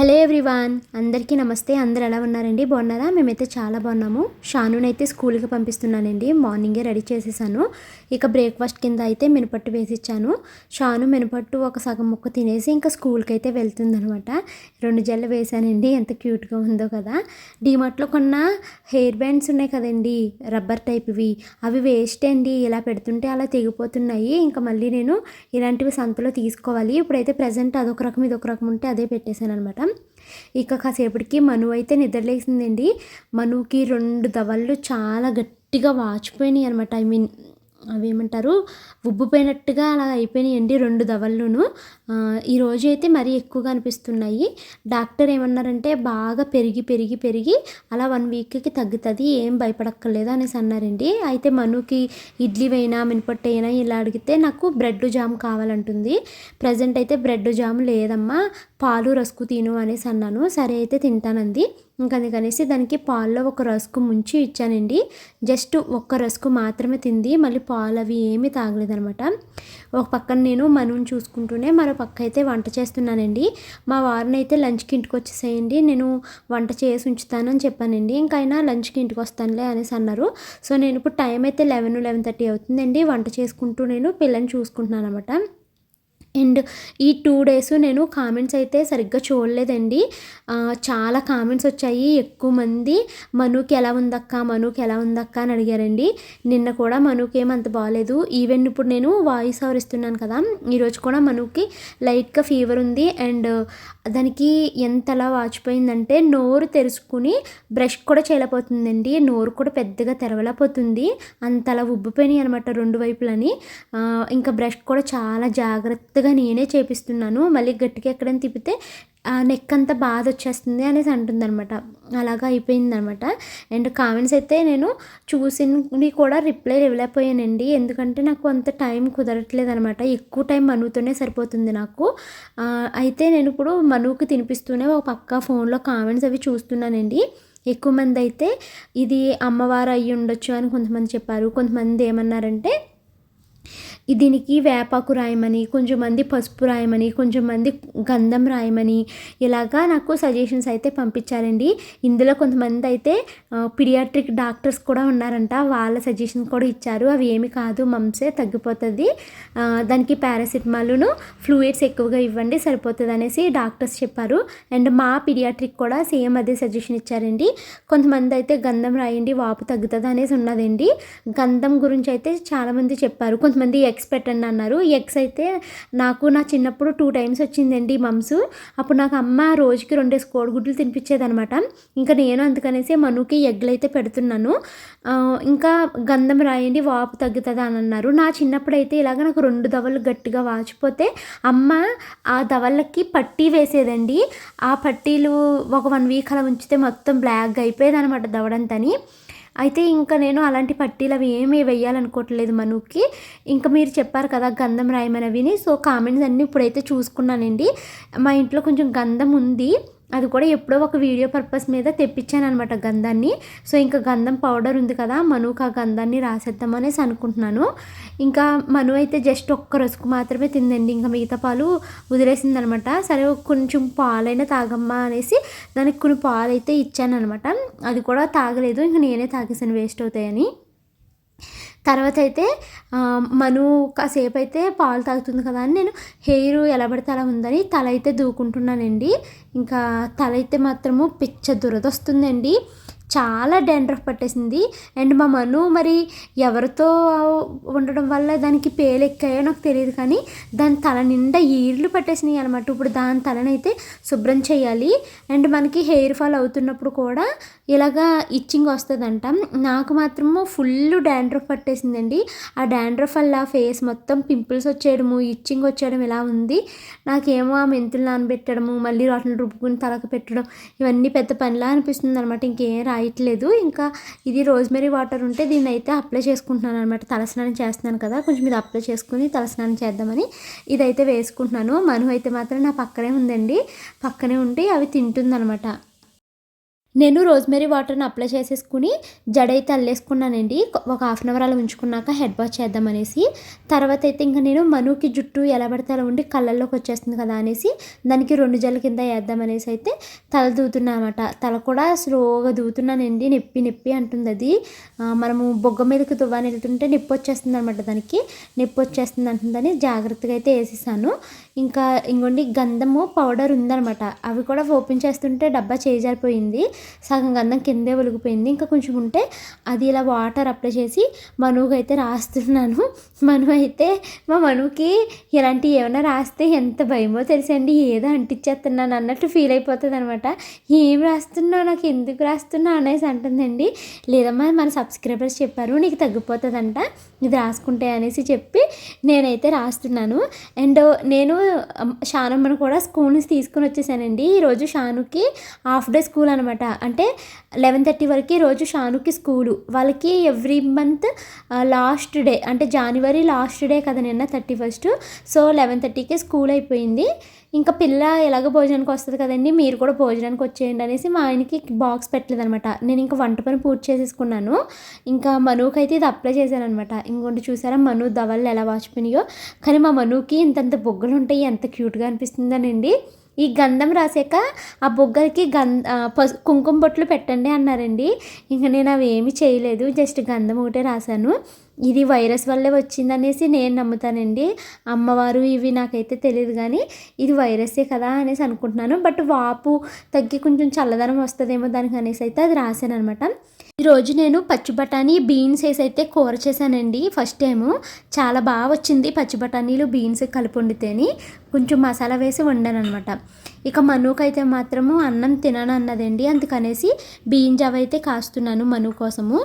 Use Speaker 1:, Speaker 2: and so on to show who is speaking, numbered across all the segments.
Speaker 1: Hello everyone అందరికీ నమస్తే. అందరు ఎలా ఉన్నారండి? బాగున్నారా? మేమైతే చాలా బాగున్నాము. షానునైతే స్కూల్కి పంపిస్తున్నానండి. మార్నింగే రెడీ చేసేసాను. ఇక బ్రేక్ఫాస్ట్ కింద అయితే మినపట్టు వేసిచ్చాను. షాను మినపట్టు ఒక సగం ముక్క తినేసి ఇంకా స్కూల్కి అయితే వెళ్తుందనమాట. రెండు జల్లు వేసానండి. ఎంత క్యూట్గా ఉందో కదా. డీమార్ట్లో కొన్న హెయిర్ బ్యాండ్స్ ఉన్నాయి కదండి. రబ్బర్ టైప్వి. అవి వేస్ట్ అండి. ఇలా పెడుతుంటే అలా తెగిపోతున్నాయి. ఇంకా మళ్ళీ నేను ఇలాంటివి సంతలో తీసుకోవాలి. ఇప్పుడైతే ప్రజెంట్ అదొక రకం ఇదొక రకం ఉంటే అదే పెట్టేశాను అనమాట ఇక కాసేపటికి మను అయితే నిద్రలేసిందండి. మనుకి రెండు దవళ్ళు చాలా గట్టిగా వాచిపోయినాయి అనమాట ఐ మీన్ అవేమంటారు? ఉబ్బిపోయినట్టుగా అలా అయిపోయినాయండి రెండు దవళ్ళును. ఈరోజు అయితే మరీ ఎక్కువగా అనిపిస్తున్నాయి. డాక్టర్ ఏమన్నారంటే బాగా పెరిగి పెరిగి పెరిగి అలా వన్ వీక్కి తగ్గుతుంది ఏం భయపడక్కర్లేదు అనేసి అన్నారండి. అయితే మనుకి ఇడ్లీ అయినా మినపట్టు అయినా ఇలా అడిగితే నాకు బ్రెడ్ జామ్ కావాలంటుంది. ప్రజెంట్ అయితే బ్రెడ్ జామ్ లేదమ్మా పాలు రసుకు తిను అనేసి అన్నాను. సరే అయితే తింటానంది. అందుకనేసి దానికి పాల్లో ఒక రస్కు ముంచి ఇచ్చానండి. జస్ట్ ఒక్క రస్కు మాత్రమే తింది. మళ్ళీ పాలు అవి ఏమీ తాగలేదనమాట. ఒక పక్కన నేను మనుని చూసుకుంటూనే మరో పక్క అయితే వంట చేస్తున్నానండి. మా వారిని అయితే లంచ్కి ఇంటికి వచ్చేసేయండి. నేను వంట చేసి ఉంచుతానని చెప్పానండి. ఇంకైనా లంచ్కి ఇంటికి వస్తానులే అనేసి అన్నారు. సో నేను ఇప్పుడు టైం అయితే లెవెన్ లెవెన్ థర్టీ అవుతుందండి. వంట చేసుకుంటూ నేను పిల్లని చూసుకుంటున్నాను అనమాట అండ్ ఈ టూ డేస్ నేను కామెంట్స్ అయితే సరిగ్గా చూడలేదండి. చాలా కామెంట్స్ వచ్చాయి. ఎక్కువ మంది మనుకి ఎలా ఉందక్క? మనుకి ఎలా ఉందక్క? అని అడిగారండి. నిన్న కూడా మనుకి ఏమంత బాగాలేదు ఈవెన్ ఇప్పుడు నేను వాయిస్ ఓవర్ ఇస్తున్నాను కదా ఈరోజు కూడా మనుకి లైట్గా ఫీవర్ ఉంది. అండ్ దానికి ఎంతలా వాచిపోయిందంటే నోరు తెరుచుకుని బ్రష్ కూడా చేయలేకపోతుందండి. నోరు కూడా పెద్దగా తెరవలేకపోతుంది. అంతలా ఉబ్బిపోయినాయి అనమాట రెండు వైపులని. ఇంకా బ్రష్ కూడా చాలా జాగ్రత్త కొత్తగా నేనే చేపిస్తున్నాను. మళ్ళీ గట్టిగా ఎక్కడైనా తిప్పితే ఆ నెక్ అంతా బాధ వచ్చేస్తుంది అనేసి అంటుంది అనమాట అలాగా అయిపోయింది అనమాట అండ్ కామెంట్స్ అయితే నేను చూసింది కూడా రిప్లై ఇవ్వలేకపోయానండి. ఎందుకంటే నాకు అంత టైం కుదరట్లేదు అనమాట ఎక్కువ టైం మనుతోనే సరిపోతుంది నాకు. అయితే నేను ఇప్పుడు మనువుకి తినిపిస్తూనే ఒక పక్క ఫోన్లో కామెంట్స్ అవి చూస్తున్నానండి. ఎక్కువ మంది అయితే ఇది అమ్మవారు అయ్యి ఉండొచ్చు అని కొంతమంది చెప్పారు. కొంతమంది ఏమన్నారంటే దీనికి వేపాకు రాయమని కొంచెం మంది పసుపు రాయమని కొంచెం మంది గంధం రాయమని ఇలాగా నాకు సజెషన్స్ అయితే పంపించారండి. ఇందులో కొంతమంది అయితే పిడియాట్రిక్ డాక్టర్స్ కూడా ఉన్నారంట. వాళ్ళ సజెషన్స్ కూడా ఇచ్చారు. అవి ఏమి కాదు మంసే తగ్గిపోతుంది. దానికి పారాసిటమాల్ను ఫ్లూయిడ్స్ ఎక్కువగా ఇవ్వండి సరిపోతుంది అనేసి డాక్టర్స్ చెప్పారు. అండ్ మా పిడియాట్రిక్ కూడా సేమ్ అదే సజెషన్ ఇచ్చారండి. కొంతమంది అయితే గంధం రాయండి వాపు తగ్గుతుంది అనేసి ఉన్నదండి. గంధం గురించి అయితే చాలామంది చెప్పారు. కొంతమంది ఎక్స్ ఎగ్స్ పెట్టండి అన్నారు. ఎగ్స్ అయితే నాకు నా చిన్నప్పుడు టూ టైమ్స్ వచ్చిందండి మమ్స్. అప్పుడు నాకు అమ్మ రోజుకి రెండేసి కోడిగుడ్లు తినిపించేదనమాట ఇంకా నేను అందుకనేసి మనుకి ఎగ్లు అయితే పెడుతున్నాను. ఇంకా గంధం రాయండి వాపు తగ్గుతుంది అని అన్నారు. నా చిన్నప్పుడు అయితే ఇలాగ నాకు రెండు దవలు గట్టిగా వాచిపోతే అమ్మ ఆ దవలకి పట్టీ వేసేదండి. ఆ పట్టీలు ఒక వన్ వీక్ అలా ఉంచితే మొత్తం బ్లాక్ అయిపోయేది అనమాట దవడంతని. అయితే ఇంకా నేను అలాంటి పట్టీలు అవి ఏమీ వేయాలనుకోవట్లేదు మనుకి. ఇంకా మీరు చెప్పారు కదా గంధం రాయమనవిని సో కామెంట్స్ అన్నీ ఇప్పుడైతే చూసుకున్నానండి. మా ఇంట్లో కొంచెం గంధం ఉంది. అది కూడా ఎప్పుడో ఒక వీడియో పర్పస్ మీద తెప్పించాను అనమాట గంధాన్ని. సో ఇంకా గంధం పౌడర్ ఉంది కదా మనుకు ఆ గంధాన్ని రాసేద్దామనేసి అనుకుంటున్నాను. ఇంకా మను అయితే జస్ట్ ఒక్క రసుకు మాత్రమే తిందండి. ఇంకా మిగతా పాలు వదిలేసిందనమాట. సరే కొంచెం పాలైనా తాగమ్మా అనేసి దానికి కొన్ని పాలు అయితే ఇచ్చాను అనమాట అది కూడా తాగలేదు. ఇంకా నేనే తాగేసాను వేస్ట్ అవుతాయని. తర్వాత అయితే మను కాసేపు అయితే పాలు తాగుతుంది కదా అని నేను హెయిర్ ఎలా పడితే అలా ఉందని తల అయితే దూకుంటున్నానండి. ఇంకా తల అయితే మాత్రము పిచ్చ దురదొస్తుందండి. చాలా డాండ్రఫ్ పట్టేసింది. అండ్ మా మను మరి ఎవరితో ఉండడం వల్ల దానికి పేలు ఎక్కాయో నాకు తెలియదు కానీ దాని తల నిండా ఈర్లు పట్టేసినాయి అనమాట ఇప్పుడు దాని తలనైతే శుభ్రం చేయాలి. అండ్ మనకి హెయిర్ ఫాల్ అవుతున్నప్పుడు కూడా ఇలాగా ఇచ్చింగ్ వస్తుందంట. నాకు మాత్రము ఫుల్ డాండ్రఫ్ పట్టేసిందండి. ఆ డాండ్రఫ్ వల్ల ఫేస్ మొత్తం పింపుల్స్ వచ్చేయడము ఇచ్చింగ్ వచ్చేయడం ఇలా ఉంది. నాకేమో ఆ మెంతులు నానబెట్టడము మళ్ళీ వాటిని రుబ్బుకుని తలకు పెట్టడం ఇవన్నీ పెద్ద పనిలా అనిపిస్తుంది అనమాట ఇంకేం రా రాయట్లేదు. ఇంకా ఇది రోజ్మెరీ వాటర్ ఉంటే దీన్ని అయితే అప్లై చేసుకుంటున్నాను అనమాట తలస్నానం చేస్తున్నాను కదా కొంచెం ఇది అప్లై చేసుకుని తలస్నానం చేద్దామని ఇదైతే వేసుకుంటున్నాను. మను అయితే మాత్రం నా పక్కనే ఉందండి. పక్కనే ఉండి అవి తింటుందనమాట నేను రోజ్మెరీ వాటర్ని అప్లై చేసేసుకుని జడైతే అల్లేసుకున్నానండి ఒక హాఫ్ అన్ అవర్ అలా ఉంచుకున్నాక హెడ్ వాష్ చేద్దామనేసి తర్వాత అయితే ఇంకా నేను మనుకి జుట్టు ఎలా పడితే అలా ఉండి కళ్ళల్లోకి వచ్చేస్తుంది కదా అనేసి దానికి రెండు జల్ల కింద వేద్దామనేసి అయితే తల దూతున్నా అనమాట తల కూడా స్లోగా దూతున్నానండి. నొప్పి నొప్పి అంటుంది అది. మనము బొగ్గ మీదకి దువ్వాని వెళ్తుంటే నొప్పి వచ్చేస్తుంది అనమాట దానికి. నొప్పి వచ్చేస్తుంది అంటుందని జాగ్రత్తగా అయితే వేసేసాను. ఇంకా ఇంకోండి గంధము పౌడర్ ఉందనమాట అవి కూడా ఓపెన్ చేస్తుంటే డబ్బా చేజారిపోయింది సగం గంధం కిందే ఒలిగిపోయింది ఇంకా కొంచెం ఉంటే అది ఇలా వాటర్ అప్లై చేసి మనువుకి అయితే రాస్తున్నాను. మను అయితే మా మనువుకి ఇలాంటివి ఏమైనా రాస్తే ఎంత భయమో తెలుసండి. ఏదో అంటించేస్తున్నాను అన్నట్టు ఫీల్ అయిపోతుంది అనమాట ఏం రాస్తున్నావు? నాకు ఎందుకు రాస్తున్నావు? అనేసి అంటుందండి. లేదమ్మా మన సబ్స్క్రైబర్స్ చెప్పారు నీకు తగ్గిపోతుందంట. ఇది రాసుకుంటే అనేసి చెప్పి నేనైతే రాస్తున్నాను. అండ్ నేను షానమ్మను కూడా స్కూల్ నుంచి తీసుకుని వచ్చేసానండి. ఈరోజు షానుకి హాఫ్ డే స్కూల్ అనమాట. అంటే లెవెన్ థర్టీ వరకు రోజు షానుకి స్కూలు. వాళ్ళకి ఎవ్రీ మంత్ లాస్ట్ డే అంటే జనవరి లాస్ట్ డే కదా నిన్న థర్టీ ఫస్ట్ సో లెవెన్ థర్టీకి స్కూల్ అయిపోయింది. ఇంకా పిల్ల ఎలాగ భోజనానికి వస్తుంది కదండి? మీరు కూడా భోజనానికి వచ్చేయండి అనేసి మా ఆయనకి బాక్స్ పెట్టలేదు అనమాట నేను ఇంకా వంట పని పూర్తి చేసేసుకున్నాను. ఇంకా మనుకి అయితే ఇది అప్లై చేశాను అనమాట ఇంకొంటి చూసారా? మను దవళ్ళు ఎలా వాచిపోయినాయో. కానీ మా మనుకి ఇంతంత బొగ్గలు ఉంటాయి ఎంత క్యూట్గా అనిపిస్తుందనండి. ఈ గంధం రాసాక ఆ బొగ్గలకి గంధ పసు కుంకుమ బొట్లు పెట్టండి అన్నారండి. ఇంకా నేను అవి ఏమి చేయలేదు జస్ట్ గంధం ఒకటే రాశాను ఇది వైరస్ వల్లే వచ్చిందనేసి నేను నమ్ముతానండి. అమ్మవారు ఇవి నాకైతే తెలియదు కానీ ఇది వైరసే కదా అనేసి అనుకుంటున్నాను. బట్ వాపు తగ్గి కొంచెం చల్లదనం వస్తుందేమో దానికి అనేసి అయితే అది రాశాను అనమాట ఈరోజు నేను పచ్చి బఠానీ బీన్స్ వేసి అయితే కూర చేశానండి ఫస్ట్ టైము. చాలా బాగా వచ్చింది పచ్చి బఠానీలు బీన్స్ కలిపి వండితేని. కొంచెం మసాలా వేసి వండాను అనమాట ఇక మనుకైతే మాత్రము అన్నం తినను అన్నదండి అందుకనేసి బీన్స్ జావ అయితే కాస్తున్నాను మను కోసము.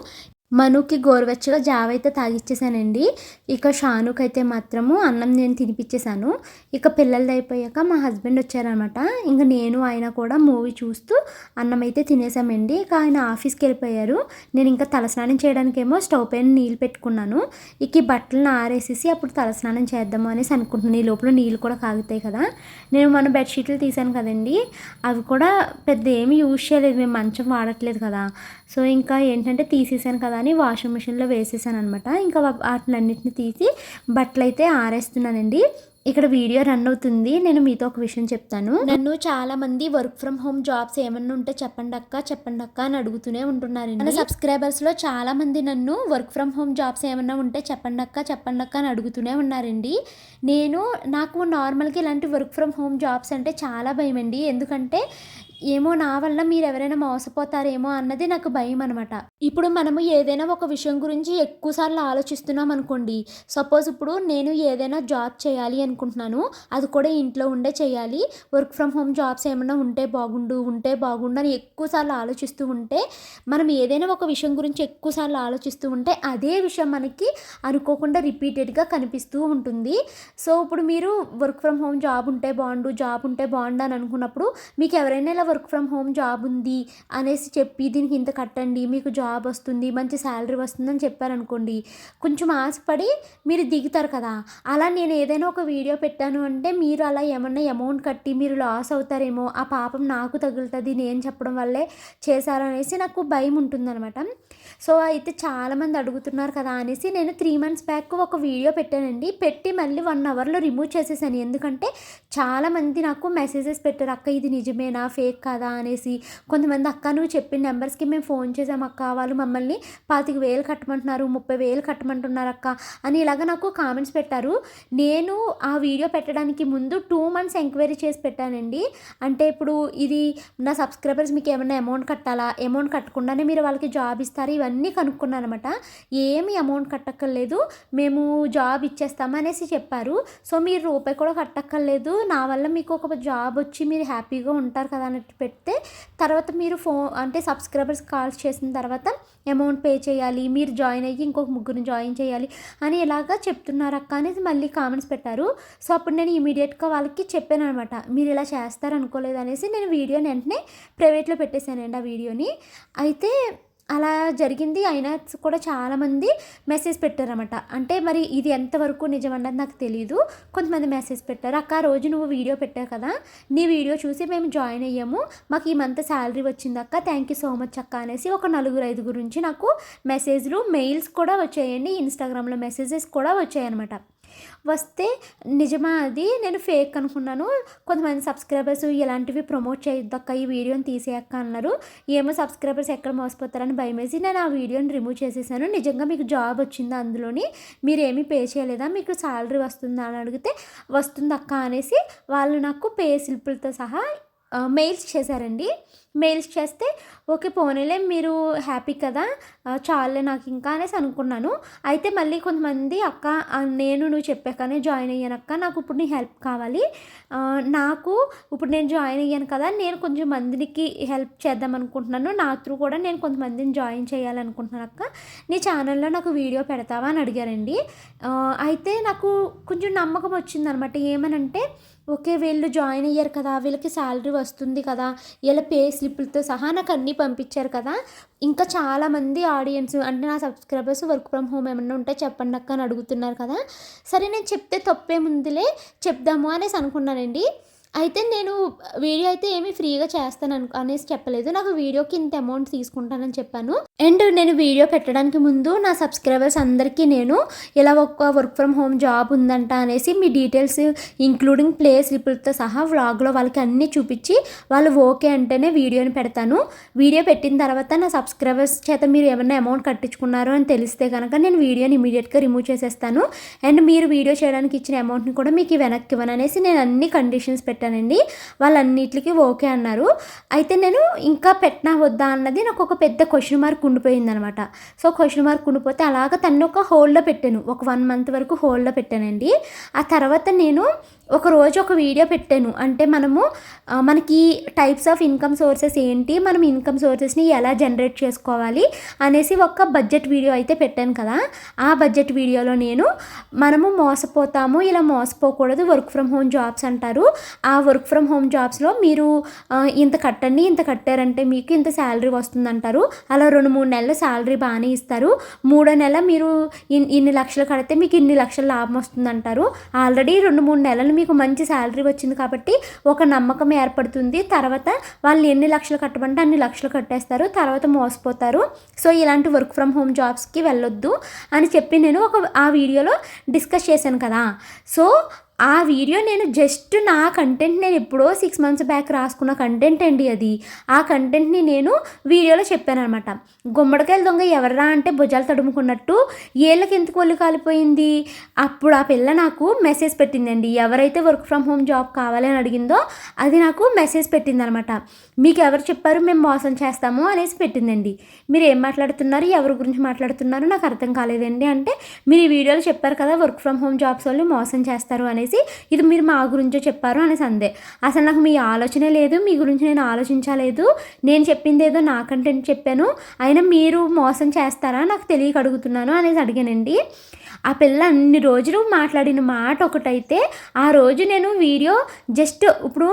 Speaker 1: మనుకి గోరువెచ్చగా జావ అయితే తాగిచ్చేసానండి. ఇక షానుకైతే మాత్రము అన్నం నేను తినిపించేశాను ఇక పిల్లలది అయిపోయాక మా హస్బెండ్ వచ్చారనమాట. ఇంకా నేను ఆయన కూడా మూవీ చూస్తూ అన్నం అయితే తినేసామండి. ఇక ఆయన ఆఫీస్కి వెళ్ళిపోయారు నేను ఇంకా తలస్నానం చేయడానికేమో స్టవ్ పైన నీళ్ళు పెట్టుకున్నాను. ఇక ఈ బట్టలను ఆరేసేసి అప్పుడు తలస్నానం చేద్దాము అనేసి అనుకుంటున్నాను. ఈ లోపల నీళ్ళు కూడా కాగుతాయి కదా. నేను మన బెడ్షీట్లు తీసాను కదండి. అవి కూడా పెద్ద ఏమీ యూజ్ చేయలేదు. మేము మంచం వాడట్లేదు కదా. సో ఇంకా ఏంటంటే తీసేసాను కదా అని వాషింగ్ మిషన్లో వేసేసాను అనమాట ఇంకా వాటినన్నిటిని తీసి బట్టలు అయితే ఆరేస్తున్నానండి. ఇక్కడ వీడియో రన్ అవుతుంది. నేను మీతో ఒక విషయం చెప్తాను. నన్ను చాలా మంది వర్క్ ఫ్రమ్ హోమ్ జాబ్స్ ఏమన్నా ఉంటే చెప్పండి అక్క చెప్పండి అక్క అని అడుగుతూనే ఉంటున్నారండి. మన సబ్స్క్రైబర్స్లో చాలా మంది నన్ను వర్క్ ఫ్రమ్ హోమ్ జాబ్స్ ఏమన్నా ఉంటే చెప్పండి అక్క చెప్పండి అక్క అని అడుగుతూనే ఉన్నారండి. నేను నాకు నార్మల్గా ఇలాంటి వర్క్ ఫ్రమ్ హోమ్ జాబ్స్ అంటే చాలా భయం అండి ఎందుకంటే ఏమో నా వల్ల మీరు ఎవరైనా మోసపోతారేమో అన్నది నాకు భయం అనమాట ఇప్పుడు మనము ఏదైనా ఒక విషయం గురించి ఎక్కువసార్లు ఆలోచిస్తున్నాం అనుకోండి సపోజ్ ఇప్పుడు నేను ఏదైనా జాబ్ చేయాలి అనుకుంటున్నాను అది కూడా ఇంట్లో ఉండే చేయాలి వర్క్ ఫ్రమ్ హోమ్ జాబ్స్ ఏమైనా ఉంటే బాగుండు ఉంటే బాగుండు అని ఎక్కువసార్లు ఆలోచిస్తూ ఉంటే మనం ఏదైనా ఒక విషయం గురించి ఎక్కువసార్లు ఆలోచిస్తూ ఉంటే అదే విషయం మనకి అనుకోకుండా రిపీటెడ్గా కనిపిస్తూ ఉంటుంది. సో ఇప్పుడు మీరు వర్క్ ఫ్రమ్ హోమ్ జాబ్ ఉంటే బాగుండు జాబ్ ఉంటే బాగుండు అని అనుకున్నప్పుడు మీకు ఎవరైనా ఇలా వర్క్ ఫ్రమ్ హోమ్ జాబ్ ఉంది అనేసి చెప్పి దీనికి ఇంత కట్టండి మీకు జాబ్ వస్తుంది మంచి శాలరీ వస్తుంది అని చెప్పారనుకోండి కొంచెం ఆశపడి మీరు దిగుతారు కదా. అలా నేను ఏదైనా ఒక వీడియో పెట్టాను అంటే మీరు అలా ఏమన్నా అమౌంట్ కట్టి మీరు లాస్ అవుతారేమో ఆ పాపం నాకు తగులుతుంది నేను చెప్పడం వల్లే చేశారనేసి నాకు భయం ఉంటుందన్నమాట. సో అయితే చాలామంది అడుగుతున్నారు కదా అనేసి నేను త్రీ మంత్స్ బ్యాక్ ఒక వీడియో పెట్టానండి. పెట్టి మళ్ళీ వన్ అవర్లో రిమూవ్ చేసేసాను. ఎందుకంటే చాలామంది నాకు మెసేజెస్ పెట్టారు. అక్క ఇది నిజమేనా? ఫేక్ కాదా? అనేసి. కొంతమంది అక్క నువ్వు చెప్పిన నెంబర్స్కి మేము ఫోన్ చేసాం అక్క. వాళ్ళు మమ్మల్ని పాతిక వేలు కట్టమంటున్నారు ముప్పై వేలు కట్టమంటున్నారు అక్క అని ఇలాగ నాకు కామెంట్స్ పెట్టారు. నేను ఆ వీడియో పెట్టడానికి ముందు టూ మంత్స్ ఎంక్వైరీ చేసి పెట్టానండి. అంటే ఇప్పుడు ఇది నా సబ్స్క్రైబర్స్ మీకు ఏమైనా అమౌంట్ కట్టాలా? అమౌంట్ కట్టకుండానే మీరు వాళ్ళకి జాబ్ ఇస్తారు? ఇవన్నీ కనుక్కున్నాను అనమాట ఏమి అమౌంట్ కట్టక్కర్లేదు మేము జాబ్ ఇచ్చేస్తాము అనేసి చెప్పారు. సో మీరు రూపాయి కూడా కట్టక్కర్లేదు నా వల్ల మీకు ఒక జాబ్ వచ్చి మీరు హ్యాపీగా ఉంటారు కదా అన్నట్టు పెడితే తర్వాత మీరు ఫోన్ అంటే సబ్స్క్రైబర్స్ కాల్స్ చేసిన తర్వాత అమౌంట్ పే చేయాలి మీరు జాయిన్ అయ్యి ఇంకొక ముగ్గురిని జాయిన్ చేయాలి అని ఇలాగా చెప్తున్నారు అక్క అనేది మళ్ళీ కామెంట్స్ పెట్టారు. సో అప్పుడు నేను ఇమీడియట్గా వాళ్ళకి చెప్పాను అనమాట మీరు ఇలా చేస్తారు అనుకోలేదు అనేసి నేను వీడియోని వెంటనే ప్రైవేట్లో పెట్టేశానండి ఆ వీడియోని. అయితే అలా జరిగింది. అయినా కూడా చాలామంది మెసేజ్ పెట్టారన్నమాట. అంటే మరి ఇది ఎంతవరకు నిజమన్నది నాకు తెలియదు కొంతమంది మెసేజ్ పెట్టారు. అక్క రోజు నువ్వు వీడియో పెట్టావు కదా? నీ వీడియో చూసి మేము జాయిన్ అయ్యాము. మాకు ఈ మంత్ శాలరీ వచ్చింది అక్క. థ్యాంక్ యూ సో మచ్ అక్క అనేసి ఒక నలుగురు ఐదుగురు నుంచి నాకు మెసేజ్లు మెయిల్స్ కూడా వచ్చాయండి. ఇన్స్టాగ్రామ్లో మెసేజెస్ కూడా వచ్చాయన్నమాట. వస్తే నిజమా అది? నేను ఫేక్ అనుకున్నాను. కొంతమంది సబ్స్క్రైబర్స్ ఇలాంటివి ప్రమోట్ చేయొద్దక్క ఈ వీడియోని తీసేయక్క అన్నారు. ఏమో సబ్స్క్రైబర్స్ ఎక్కడ మోసపోతారని భయమేసి నేను ఆ వీడియోని రిమూవ్ చేసేసాను. నిజంగా మీకు జాబ్ వచ్చిందా అందులోని? మీరు పే చేయలేదా? మీకు శాలరీ వస్తుందా అని అడిగితే వస్తుందక్క అనేసి వాళ్ళు నాకు పే స్లిప్పులతో సహా మెయిల్స్ చేశారండి. మెయిల్స్ చేస్తే ఓకే పోనీలే మీరు హ్యాపీ కదా చాలే నాకు ఇంకా అనేసి అనుకున్నాను. అయితే మళ్ళీ కొంతమంది అక్క నేను నువ్వు చెప్పాకనే జాయిన్ అయ్యాను అక్క నాకు ఇప్పుడు నీ హెల్ప్ కావాలి. నాకు ఇప్పుడు నేను జాయిన్ అయ్యాను కదా నేను కొంచెం మందికి హెల్ప్ చేద్దాం అనుకుంటున్నాను. నా త్రూ కూడా నేను కొంతమందిని జాయిన్ చేయాలనుకుంటున్నాను అక్క. నీ ఛానల్లో నాకు వీడియో పెడతావా అని అడిగారండి. అయితే నాకు కొంచెం నమ్మకం వచ్చిందనమాట. ఏమనంటే ఓకే వీళ్ళు జాయిన్ అయ్యారు కదా వీళ్ళకి శాలరీ వస్తుంది కదా వీళ్ళ పే స్లిప్లతో సహా నాకు అన్నీ పంపించారు కదా. ఇంకా చాలామంది ఆడియన్స్ అంటే నా సబ్స్క్రైబర్స్ వర్క్ ఫ్రమ్ హోమ్ ఏమన్నా ఉంటే చెప్పండి అక్క అని అడుగుతున్నారు కదా. సరే నేను చెప్తే తప్పేముందిలే చెప్దాము అనేసి అనుకున్నానండి. అయితే నేను వీడియో అయితే ఏమి ఫ్రీగా చేస్తాను అను అనేసి చెప్పలేదు. నాకు వీడియోకి ఇంత అమౌంట్ తీసుకుంటానని చెప్పాను. అండ్ నేను వీడియో పెట్టడానికి ముందు నా సబ్స్క్రైబర్స్ అందరికీ నేను ఇలా ఒక వర్క్ ఫ్రమ్ హోమ్ జాబ్ ఉందంట అనేసి మీ డీటెయిల్స్ ఇంక్లూడింగ్ ప్లేస్ రిపుల్తో సహా వ్లాగ్లో వాళ్ళకి అన్నీ చూపించి వాళ్ళు ఓకే అంటేనే వీడియోని పెడతాను. వీడియో పెట్టిన తర్వాత నా సబ్స్క్రైబర్స్ చేత మీరు ఏమైనా అమౌంట్ కట్టించుకున్నారు అని తెలిస్తే కనుక నేను వీడియోని ఇమీడియట్గా రిమూవ్ చేసేస్తాను. అండ్ మీరు వీడియో చేయడానికి ఇచ్చిన అమౌంట్ని కూడా మీకు వెనక్కి ఇవ్వననేసి నేను అన్ని కండిషన్స్ పెట్టానండి. పెట్టానండి వాళ్ళన్నిటికీ ఓకే అన్నారు. అయితే నేను ఇంకా పెట్టినా వద్దా అన్నది నాకు ఒక పెద్ద క్వశ్చన్ మార్క్ కుండిపోయిందనమాట. సో క్వశ్చన్ మార్క్ ఉండిపోతే అలాగ తను ఒక హోల్డ్లో పెట్టాను. ఒక వన్ మంత్ వరకు హోల్డ్లో పెట్టానండి. ఆ తర్వాత నేను ఒక రోజు ఒక వీడియో పెట్టాను. అంటే మనము మనకి టైప్స్ ఆఫ్ ఇన్కమ్ సోర్సెస్ ఏంటి మనం ఇన్కమ్ సోర్సెస్ని ఎలా జనరేట్ చేసుకోవాలి అనేసి ఒక బడ్జెట్ వీడియో అయితే పెట్టాను కదా. ఆ బడ్జెట్ వీడియోలో నేను మనము మోసపోతాము ఇలా మోసపోకూడదు వర్క్ ఫ్రమ్ హోమ్ జాబ్స్ అంటారు. ఆ వర్క్ ఫ్రమ్ హోమ్ జాబ్స్లో మీరు ఇంత కట్టండి ఇంత కట్టారంటే మీకు ఇంత శాలరీ వస్తుంది అంటారు అలా రెండు మూడు నెలలు శాలరీ బాగానే ఇస్తారు. మూడో నెల మీరు ఇన్ని లక్షలు కడితే మీకు ఇన్ని లక్షల లాభం వస్తుంది అంటారు ఆల్రెడీ రెండు మూడు నెలలు మీకు మంచి శాలరీ వచ్చింది కాబట్టి ఒక నమ్మకం ఏర్పడుతుంది. తర్వాత వాళ్ళు ఎన్ని లక్షలు కట్టమంటే అన్ని లక్షలు కట్టేస్తారు. తర్వాత మోసపోతారు. సో ఇలాంటి వర్క్ ఫ్రమ్ హోమ్ జాబ్స్కి వెళ్ళొద్దు అని చెప్పి నేను ఒక ఆ వీడియోలో డిస్కస్ చేశాను కదా. సో ఆ వీడియో నేను జస్ట్ నా కంటెంట్ నేను ఎప్పుడో సిక్స్ మంత్స్ బ్యాక్ రాసుకున్న కంటెంట్ అండి అది. ఆ కంటెంట్ని నేను వీడియోలో చెప్పాను అనమాట గుమ్మడికాయల దొంగ ఎవర్రా అంటే భుజాలు తడుముకున్నట్టు ఏళ్ళకి ఎందుకు ఒళ్ళు కాలిపోయింది? అప్పుడు ఆ పిల్ల నాకు మెసేజ్ పెట్టిందండి. ఎవరైతే వర్క్ ఫ్రమ్ హోమ్ జాబ్ కావాలని అడిగిందో అది నాకు మెసేజ్ పెట్టిందనమాట మీకు ఎవరు చెప్పారు మేము మోసం చేస్తాము అనేసి పెట్టిందండి. మీరు ఏం మాట్లాడుతున్నారు? ఎవరి గురించి మాట్లాడుతున్నారు? నాకు అర్థం కాలేదండి. అంటే మీరు ఈ వీడియోలో చెప్పారు కదా వర్క్ ఫ్రమ్ హోమ్ జాబ్స్ వాళ్ళు మోసం చేస్తారు అనేసి ఇది మీరు మా గురించో చెప్పారు అనేసి అందే. అసలు నాకు మీ ఆలోచనే లేదు మీ గురించి నేను ఆలోచించలేదు. నేను చెప్పింది ఏదో నాకంటే చెప్పాను. అయినా మీరు మోసం చేస్తారా నాకు తెలియక అడుగుతున్నాను అనేసి అడిగానండి. ఆ పిల్ల అన్ని రోజులు మాట్లాడిన మాట ఒకటైతే ఆ రోజు నేను వీడియో జస్ట్ ఇప్పుడు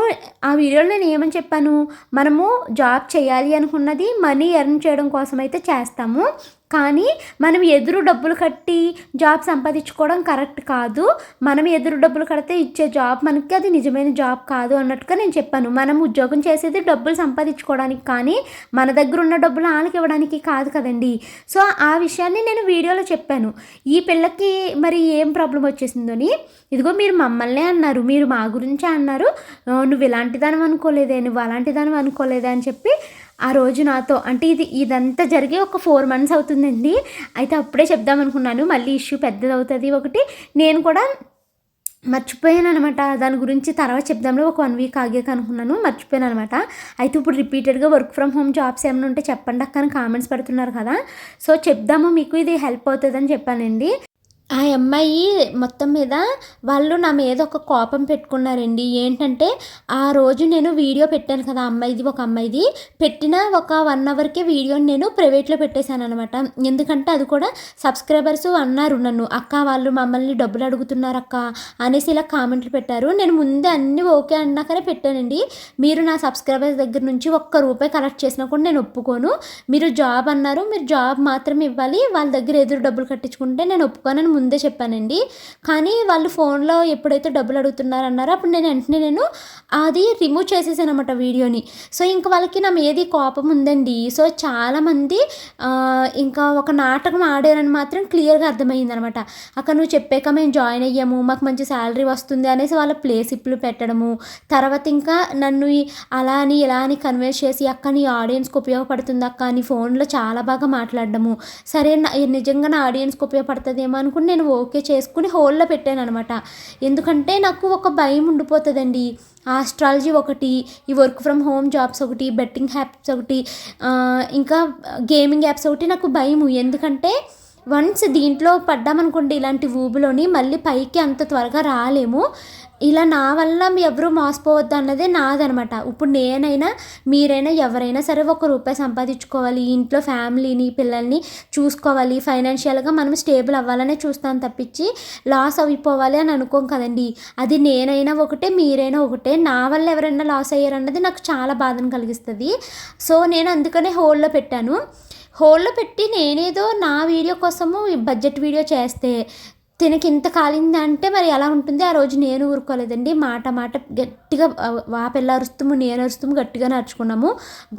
Speaker 1: ఆ వీడియోలో నేను ఏమని చెప్పాను? మనము జాబ్ చేయాలి అనుకున్నది మనీ ఎర్న్ చేయడం కోసం అయితే చేస్తాము. కానీ మనం ఎదురు డబ్బులు కట్టి జాబ్ సంపాదించుకోవడం కరెక్ట్ కాదు. మనం ఎదురు డబ్బులు కడితే ఇచ్చే జాబ్ మనకి అది నిజమైన జాబ్ కాదు అన్నట్టుగా నేను చెప్పాను. మనం ఉద్యోగం చేసేది డబ్బులు సంపాదించుకోవడానికి కానీ మన దగ్గర ఉన్న డబ్బులు వాళ్ళకి ఇవ్వడానికి కాదు కదండి. సో ఆ విషయాన్ని నేను వీడియోలో చెప్పాను. ఈ పిల్లకి మరి ఏం ప్రాబ్లం వచ్చేసిందని ఇదిగో మీరు మమ్మల్నే అన్నారు మీరు మా గురించే అన్నారు. నువ్వు ఇలాంటి దానం అనుకోలేదే నువ్వు అలాంటి దానం అనుకోలేదే అని చెప్పి ఆ రోజు నాతో అంటే ఇది ఇదంతా జరిగి ఒక ఫోర్ మంత్స్ అవుతుందండి. అయితే అప్పుడే చెప్దాం అనుకున్నాను మళ్ళీ ఇష్యూ పెద్దదవుతుంది ఒకటి. నేను కూడా మర్చిపోయాను అనమాట. దాని గురించి తర్వాత చెప్దాంలో ఒక వన్ వీక్ ఆగాక అనుకున్నాను మర్చిపోయాను అనమాట. అయితే ఇప్పుడు రిపీటెడ్గా వర్క్ ఫ్రమ్ హోమ్ జాబ్స్ ఏమైనా ఉంటే చెప్పండి అక్కని కామెంట్స్ పెడుతున్నారు కదా. సో చెప్దాము మీకు ఇది హెల్ప్ అవుతుందని చెప్పానండి. ఆ అమ్మాయి మొత్తం మీద వాళ్ళు నా మీద ఒక కోపం పెట్టుకున్నారండి. ఏంటంటే ఆ రోజు నేను వీడియో పెట్టాను కదా అమ్మాయిది ఒక అమ్మాయిది. పెట్టిన ఒక వన్ అవర్కే వీడియోని నేను ప్రైవేట్లో పెట్టేశాను అనమాట ఎందుకంటే అది కూడా సబ్స్క్రైబర్స్ అన్నారు నన్ను. అక్క వాళ్ళు మమ్మల్ని డబ్బులు అడుగుతున్నారు అక్క అనేసి ఇలా కామెంట్లు పెట్టారు. నేను ముందే అన్నీ ఓకే అన్నాకనే పెట్టానండి. మీరు నా సబ్స్క్రైబర్స్ దగ్గర నుంచి ఒక్క రూపాయి కలెక్ట్ చేసినా కూడా నేను ఒప్పుకోను. మీరు జాబ్ అన్నారు మీరు జాబ్ మాత్రం ఇవ్వాలి. వాళ్ళ దగ్గర ఎదురు డబ్బులు కట్టించుకుంటే నేను ఒప్పుకోనని ముందే చెప్పానండి. కానీ వాళ్ళు ఫోన్లో ఎప్పుడైతే డబ్బులు అడుగుతున్నారన్నారో అప్పుడు నేను వెంటనే నేను అది రిమూవ్ చేసేసాను అనమాట వీడియోని. సో ఇంకా వాళ్ళకి నా ఏది కోపం ఉందండి. సో చాలామంది ఇంకా ఒక నాటకం ఆడారని మాత్రం క్లియర్గా అర్థమైంది అనమాట అక్కడ నువ్వు చెప్పాక మేము జాయిన్ అయ్యాము మాకు మంచి శాలరీ వస్తుంది అనేసి వాళ్ళ ప్లేసిప్లు పెట్టడము. తర్వాత ఇంకా నన్ను అలా అని ఇలా అని కన్విన్స్ చేసి అక్క నీ ఆడియన్స్కి ఉపయోగపడుతుంది అక్క నీ ఫోన్లో చాలా బాగా మాట్లాడడము. సరే నిజంగా నా ఆడియన్స్కి ఉపయోగపడుతుందేమో అనుకుని నేను ఓకే చేసుకుని హోల్లో పెట్టాను అనమాట ఎందుకంటే నాకు ఒక భయం ఉండిపోతుందండి. ఆస్ట్రాలజీ ఒకటి ఈ వర్క్ ఫ్రమ్ హోమ్ జాబ్స్ ఒకటి బెట్టింగ్ యాప్స్ ఒకటి ఇంకా గేమింగ్ యాప్స్ ఒకటి నాకు భయం ఎందుకంటే వన్స్ దీంట్లో పడ్డామనుకోండి ఇలాంటి ఊబులోని మళ్ళీ పైకి అంత త్వరగా రాలేము. ఇలా నా వల్ల మీ ఎవరు మోసపోవద్దు అన్నదే నాదనమాట. ఇప్పుడు నేనైనా మీరైనా ఎవరైనా సరే ఒక రూపాయి సంపాదించుకోవాలి ఇంట్లో ఫ్యామిలీని పిల్లల్ని చూసుకోవాలి ఫైనాన్షియల్గా మనం స్టేబుల్ అవ్వాలనే చూస్తాను తప్పించి లాస్ అయిపోవాలి అని అనుకోం కదండి. అది నేనైనా ఒకటే మీరైనా ఒకటే నా వల్ల ఎవరైనా లాస్ అయ్యారన్నది నాకు చాలా బాధను కలిగిస్తుంది. సో నేను అందుకనే హోల్లో పెట్టాను. హోల్లో పెట్టి నేనేదో నా వీడియో కోసము బడ్జెట్ వీడియో చేస్తే తినకి ఇంత కాలిందంటే మరి ఎలా ఉంటుంది? ఆ రోజు నేను ఊరుకోలేదండి. మాట మాట గట్టిగా వా పిల్ల అరుస్తాము నేను అరుస్తాము గట్టిగా నడుచుకున్నాము.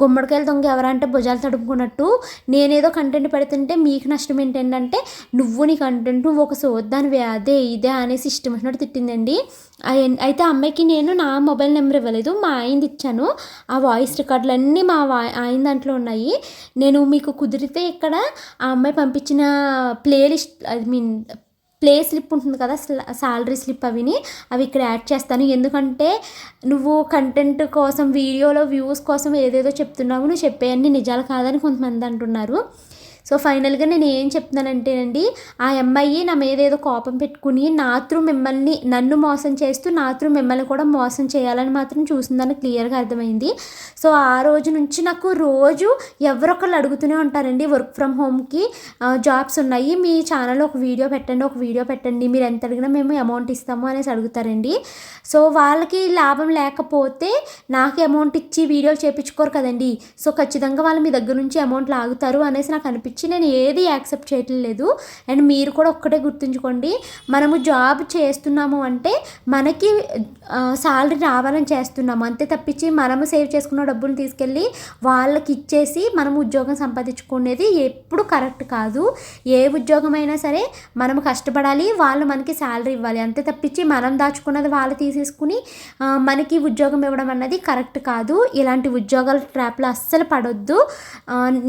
Speaker 1: గుమ్మడికాయలు దొంగ ఎవరంటే భుజాలు తడుపుకున్నట్టు నేనేదో కంటెంట్ పెడుతుంటే మీకు నష్టం ఏంటంటే నువ్వు నీ కంటెంట్ నువ్వు ఒక సోద్దాని అదే ఇదే అనేసి ఇష్టం వచ్చినట్టు తిట్టిందండి. అయితే అమ్మాయికి నేను నా మొబైల్ నెంబర్ ఇవ్వలేదు. మా ఆయనది ఇచ్చాను. ఆ వాయిస్ రికార్డులు అన్నీ మా ఆయన దాంట్లో ఉన్నాయి. నేను మీకు కుదిరితే ఇక్కడ ఆ అమ్మాయి పంపించిన playlist I mean play slip ఉంటుంది కదా శాలరీ స్లిప్ అవిని అవి ఇక్కడ యాడ్ చేస్తాను. ఎందుకంటే నువ్వు కంటెంట్ కోసం వీడియోలో వ్యూస్ కోసం ఏదేదో చెప్తున్నావు నువ్వు చెప్పేయన్నీ నిజాలు కాదని కొంతమంది అంటున్నారు. సో ఫైనల్గా నేను ఏం చెప్తున్నానంటేనండి ఆ అమ్మాయి నా మీద ఏదో కోపం పెట్టుకుని నా మిమ్మల్ని నన్ను మోసం చేస్తూ నా మిమ్మల్ని కూడా మోసం చేయాలని మాత్రం చూసిందని క్లియర్గా అర్థమైంది. సో ఆ రోజు నుంచి నాకు రోజు ఎవరొకళ్ళు అడుగుతూనే ఉంటారండి వర్క్ ఫ్రమ్ హోమ్కి. జాబ్స్ ఉన్నాయి మీ ఛానల్లో ఒక వీడియో పెట్టండి ఒక వీడియో పెట్టండి మీరు ఎంత అడిగినా మేము అమౌంట్ ఇస్తాము అనేసి అడుగుతారండి. సో వాళ్ళకి లాభం లేకపోతే నాకు అమౌంట్ ఇచ్చి వీడియోలు చేయించుకోరు కదండి. సో ఖచ్చితంగా వాళ్ళు మీ దగ్గర నుంచి అమౌంట్ లాగుతారు అనేసి నాకు అనిపించింది ఇచ్చి నేను ఏది యాక్సెప్ట్ చేయటం లేదు. అండ్ మీరు కూడా ఒక్కటే గుర్తుంచుకోండి మనము జాబ్ చేస్తున్నాము అంటే మనకి శాలరీ రావాలని చేస్తున్నాము. అంతే తప్పించి మనము సేవ్ చేసుకున్న డబ్బులు తీసుకెళ్ళి వాళ్ళకి ఇచ్చేసి మనం ఉద్యోగం సంపాదించుకునేది ఎప్పుడు కరెక్ట్ కాదు. ఏ ఉద్యోగం అయినా సరే మనం కష్టపడాలి వాళ్ళు మనకి శాలరీ ఇవ్వాలి. అంతే తప్పించి మనం దాచుకున్నది వాళ్ళు తీసేసుకుని మనకి ఉద్యోగం ఇవ్వడం అన్నది కరెక్ట్ కాదు. ఇలాంటి ఉద్యోగాల ట్రాప్లో అస్సలు పడొద్దు.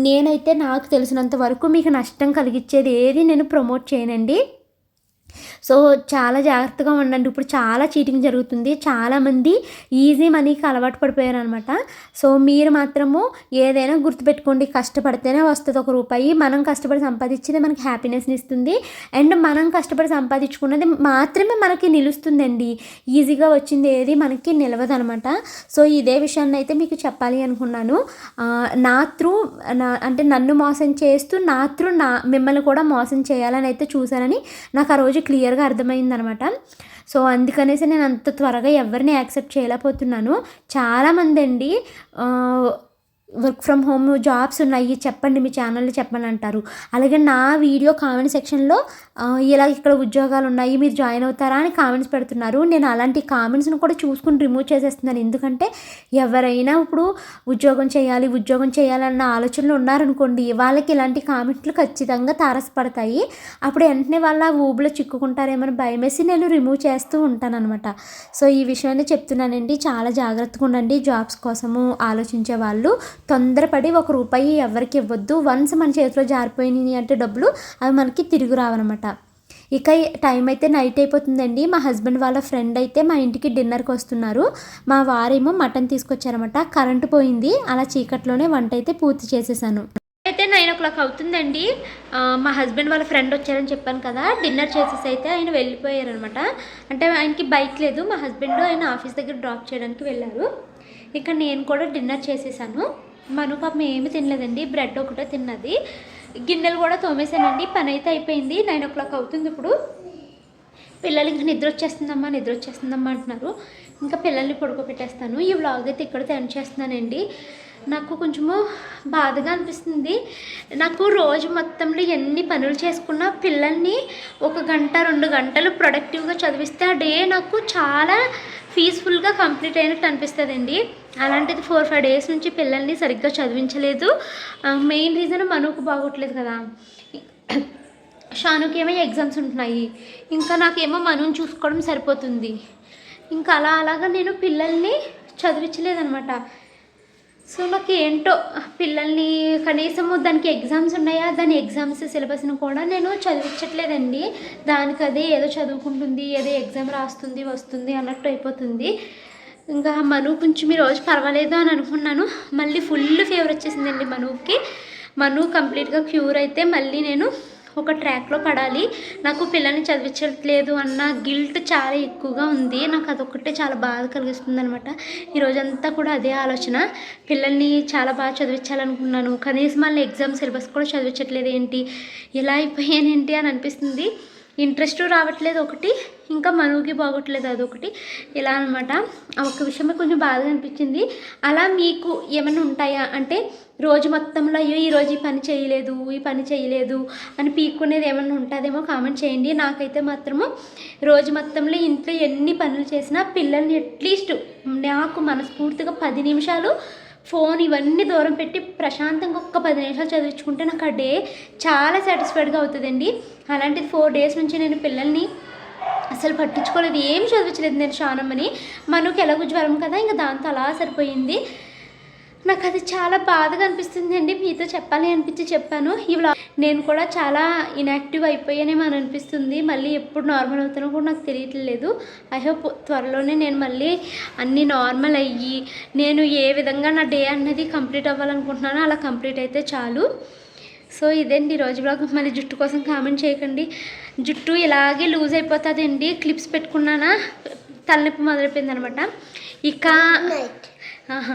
Speaker 1: నేనైతే నాకు తెలిసినంత వరకు మీకు నష్టం కలిగించేది ఏది నేను ప్రమోట్ చేయనండి. సో చాలా జాగ్రత్తగా ఉండండి. ఇప్పుడు చాలా చీటింగ్ జరుగుతుంది. చాలామంది ఈజీ మనీకి అలవాటు పడిపోయారు అనమాట సో మీరు మాత్రము ఏదైనా గుర్తుపెట్టుకోండి. కష్టపడితేనే వస్తుంది ఒక రూపాయి. మనం కష్టపడి సంపాదించేది మనకి హ్యాపీనెస్ని ఇస్తుంది. అండ్ మనం కష్టపడి సంపాదించుకున్నది మాత్రమే మనకి నిలుస్తుందండి. ఈజీగా వచ్చింది ఏది మనకి నిలవదనమాట సో ఇదే విషయాన్ని అయితే మీకు చెప్పాలి అనుకున్నాను. నా త్రూ నా అంటే నన్ను మోసం చేస్తూ నా త్రూ నా మిమ్మల్ని కూడా మోసం చేయాలని అయితే చూశానని నాకు ఆ రోజు క్లియర్గా అర్థమైందనమాట. సో అందుకనేసి నేను అంత త్వరగా ఎవరిని యాక్సెప్ట్ చేయలేకపోతున్నాను. చాలామంది అండి వర్క్ ఫ్రమ్ హోమ్ జాబ్స్ ఉన్నాయి చెప్పండి మీ ఛానల్లో చెప్పండి అంటారు. అలాగే నా వీడియో కామెంట్ సెక్షన్లో ఇలా ఇక్కడ ఉద్యోగాలు ఉన్నాయి మీరు జాయిన్ అవుతారా అని కామెంట్స్ పెడుతున్నారు. నేను అలాంటి కామెంట్స్ని కూడా చూసుకుని రిమూవ్ చేసేస్తున్నాను. ఎందుకంటే ఎవరైనా ఇప్పుడు ఉద్యోగం చేయాలి ఉద్యోగం చేయాలన్న ఆలోచనలు ఉన్నారనుకోండి వాళ్ళకి ఇలాంటి కామెంట్లు ఖచ్చితంగా తారసపడతాయి. అప్పుడు వెంటనే వాళ్ళ ఊబిలో చిక్కుకుంటారేమని భయమేసి నేను రిమూవ్ చేస్తూ ఉంటాను అనమాట సో ఈ విషయాన్ని చెప్తున్నానండి. చాలా జాగ్రత్తగా ఉండండి జాబ్స్ కోసము ఆలోచించే వాళ్ళు. తొందరపడి ఒక రూపాయి ఎవరికి ఇవ్వద్దు. వన్స్ మన చేతిలో జారిపోయినాయి అంటే డబ్బులు అవి మనకి తిరిగి రావనమాట. ఇక టైం అయితే నైట్ అయిపోతుందండి. మా హస్బెండ్ వాళ్ళ ఫ్రెండ్ అయితే మా ఇంటికి డిన్నర్కి వస్తున్నారు. మా వారేమో మటన్ తీసుకొచ్చారనమాట కరెంటు పోయింది. అలా చీకట్లోనే వంట అయితే పూర్తి చేసేసాను. అయితే నైన్ ఓ క్లాక్ అవుతుందండి మా హస్బెండ్ వాళ్ళ ఫ్రెండ్ వచ్చారని చెప్పాను కదా. డిన్నర్ చేసేసి అయితే ఆయన వెళ్ళిపోయారనమాట అంటే ఆయనకి బైక్ లేదు. మా హస్బెండ్ ఆయన ఆఫీస్ దగ్గర డ్రాప్ చేయడానికి వెళ్ళారు. ఇక నేను కూడా డిన్నర్ చేసేసాను. మను పాపం ఏమి తినలేదండి. బ్రెడ్ ఒకటే తిన్నది. గిన్నెలు కూడా తోమేశానండి. పని అయితే అయిపోయింది. నైన్ ఓ క్లాక్ అవుతుంది ఇప్పుడు. పిల్లలు ఇంకా నిద్ర వచ్చేస్తుందమ్మా నిద్ర వచ్చేస్తుందమ్మా అంటున్నారు. ఇంకా పిల్లల్ని పడుకోబెట్టేస్తాను. ఈ వ్లాగ్ అయితే ఇక్కడ ఎండ్ చేస్తున్నానండి. నాకు కొంచెము బాధగా అనిపిస్తుంది. నాకు రోజు మొత్తంలో ఎన్ని పనులు చేసుకున్నా పిల్లల్ని ఒక గంట రెండు గంటలు ప్రొడక్టివ్గా చదివిస్తే ఆ డే నాకు చాలా పీస్ఫుల్గా కంప్లీట్ అయినట్టు అనిపిస్తుందండి. అలాంటిది ఫోర్ ఫైవ్ డేస్ నుంచి పిల్లల్ని సరిగ్గా చదివించలేదు. మెయిన్ రీజన్ మనుకు బాగోట్లేదు కదా. షానుకి ఏమో ఎగ్జామ్స్ ఉంటున్నాయి. ఇంకా నాకేమో మనుని చూసుకోవడం సరిపోతుంది. ఇంకా అలా అలాగా నేను పిల్లల్ని చదివించలేదనమాట సో నాకు ఏంటో పిల్లల్ని కనీసము దానికి ఎగ్జామ్స్ ఉన్నాయా దాని ఎగ్జామ్స్ సిలబస్ని కూడా నేను చదివించట్లేదండి. దానికి అదే ఏదో చదువుకుంటుంది ఏదో ఎగ్జామ్ రాస్తుంది వస్తుంది అన్నట్టు అయిపోతుంది. ఇంకా మను కొంచెం ఈ రోజు పర్వాలేదు అని అనుకున్నాను. మళ్ళీ ఫుల్ ఫీవర్ వచ్చేసిందండి మనుకి. మను కంప్లీట్గా క్యూర్ అయితే మళ్ళీ నేను ఒక ట్రాక్లో పడాలి. నాకు పిల్లల్ని చదివించట్లేదు అన్న గిల్ట్ చాలా ఎక్కువగా ఉంది. నాకు అదొకటే చాలా బాధ కలిగిస్తుంది అనమాట ఈరోజంతా కూడా అదే ఆలోచన. పిల్లల్ని చాలా బాగా చదివించాలనుకున్నాను. కనీసం వాళ్ళ ఎగ్జామ్ సిలబస్ కూడా చదివించట్లేదు ఏంటి? ఇలా అయిపోయానేంటి అని అనిపిస్తుంది. ఇంట్రెస్ట్ రావట్లేదు ఒకటి. ఇంకా మనువుకి బాగోట్లేదు అదొకటి. ఇలా అనమాట ఒక ఒక్క విషయమే కొంచెం బాధగా అనిపించింది. అలా మీకు ఏమైనా ఉంటాయా? అంటే రోజు మొత్తంలో అయ్యో ఈరోజు ఈ పని చేయలేదు ఈ పని చేయలేదు అని పీక్కునేది ఏమైనా ఉంటుందేమో కామెంట్ చేయండి. నాకైతే మాత్రము రోజు మొత్తంలో ఇంట్లో ఎన్ని పనులు చేసినా పిల్లల్ని అట్లీస్ట్ నాకు మనస్ఫూర్తిగా పది నిమిషాలు ఫోన్ ఇవన్నీ దూరం పెట్టి ప్రశాంతంగా ఒక్క పది నిమిషాలు చదివించుకుంటే నాకు ఆ డే చాలా సాటిస్ఫైడ్గా అవుతుందండి. అలాంటిది ఫోర్ డేస్ నుంచి నేను పిల్లల్ని అసలు పట్టించుకోలేదు ఏం చదివించలేదు నేను శానమ్మని మనకి ఎలాగో జ్వరం కదా ఇంకా దాంతో అలా సరిపోయింది. నాకు అది చాలా బాధగా అనిపిస్తుంది అండి మీతో చెప్పాలి అనిపించి చెప్పాను. ఇవాళ నేను కూడా చాలా ఇన్యాక్టివ్ అయిపోయానేమో అని అనిపిస్తుంది. మళ్ళీ ఎప్పుడు నార్మల్ అవుతానో కూడా నాకు తెలియట్లేదు. ఐ హోప్ త్వరలోనే నేను మళ్ళీ అన్నీ నార్మల్ అయ్యి నేను ఏ విధంగా నా డే అన్నది కంప్లీట్ అవ్వాలనుకుంటున్నానో అలా కంప్లీట్ అయితే చాలు. సో ఇదండి రోజు బ్లాగ్? మళ్ళీ జుట్టు కోసం కామెంట్ చేయకండి. జుట్టు ఇలాగే లూజ్ అయిపోతుందండి క్లిప్స్ పెట్టుకున్నానా? తలనొప్పి మొదలైపోయింది అనమాట ఇక ఆహా.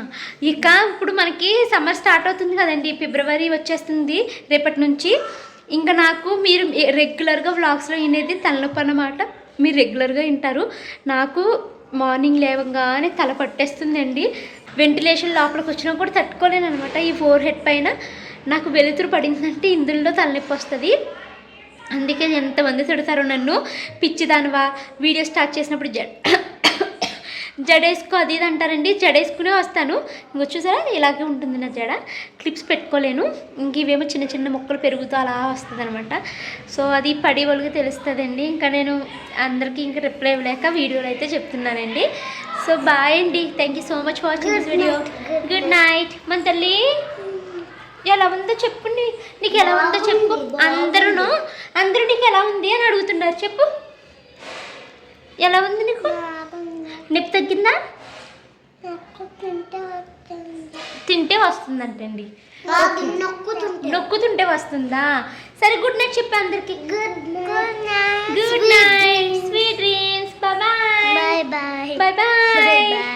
Speaker 1: ఇక ఇప్పుడు మనకి సమ్మర్ స్టార్ట్ అవుతుంది కదండి. ఫిబ్రవరి వచ్చేస్తుంది రేపటి నుంచి ఇంకా నాకు మీరు రెగ్యులర్గా వ్లాగ్స్లో వినేది తలనొప్పి అన్నమాట. మీరు రెగ్యులర్గా వింటారు. నాకు మార్నింగ్ లేవగానే తల పట్టేస్తుందండి. వెంటిలేషన్ లోపలికి వచ్చినా కూడా తట్టుకోలేను అనమాట ఈ ఫోర్ హెడ్ పైన నాకు వెలుతురు పడిందంటే ఇందులో తలనొప్పి వస్తుంది. అందుకే ఎంతమంది తిడతారు నన్ను పిచ్చిదానివా వీడియో స్టార్ట్ చేసినప్పుడు జడ్ జడేసుకో అది ఇది అంటారండి జడేసుకునే వస్తాను. చూసారా ఇలాగే ఉంటుంది నా జడ. క్లిప్స్ పెట్టుకోలేను. ఇంక ఇవేమో చిన్న చిన్న మొక్కలు పెరుగుతూ అలా వస్తుంది అనమాట సో అది పడి వాళ్ళకి తెలుస్తుందండి. ఇంకా నేను అందరికీ ఇంకా రిప్లై ఇవ్వలేక వీడియోలో అయితే చెప్తున్నానండి. సో బాయ్ అండి. Thank you so much for watching this video good night మన తల్లి. ఎలా ఉందో చెప్పండి నీకు ఎలా ఉందో చెప్పు. అందరూ అందరూ నీకు ఎలా ఉంది అని అడుగుతున్నారు చెప్పు. ఎలా ఉంది నీకు? నొప్పి తగ్గిందా? తింటే వస్తుందంటండి. నొక్కుతుంటే. వస్తుందా? సరే గుడ్ నైట్ చెప్పి అందరికి. Good night sweet dreams bye bye. Bye bye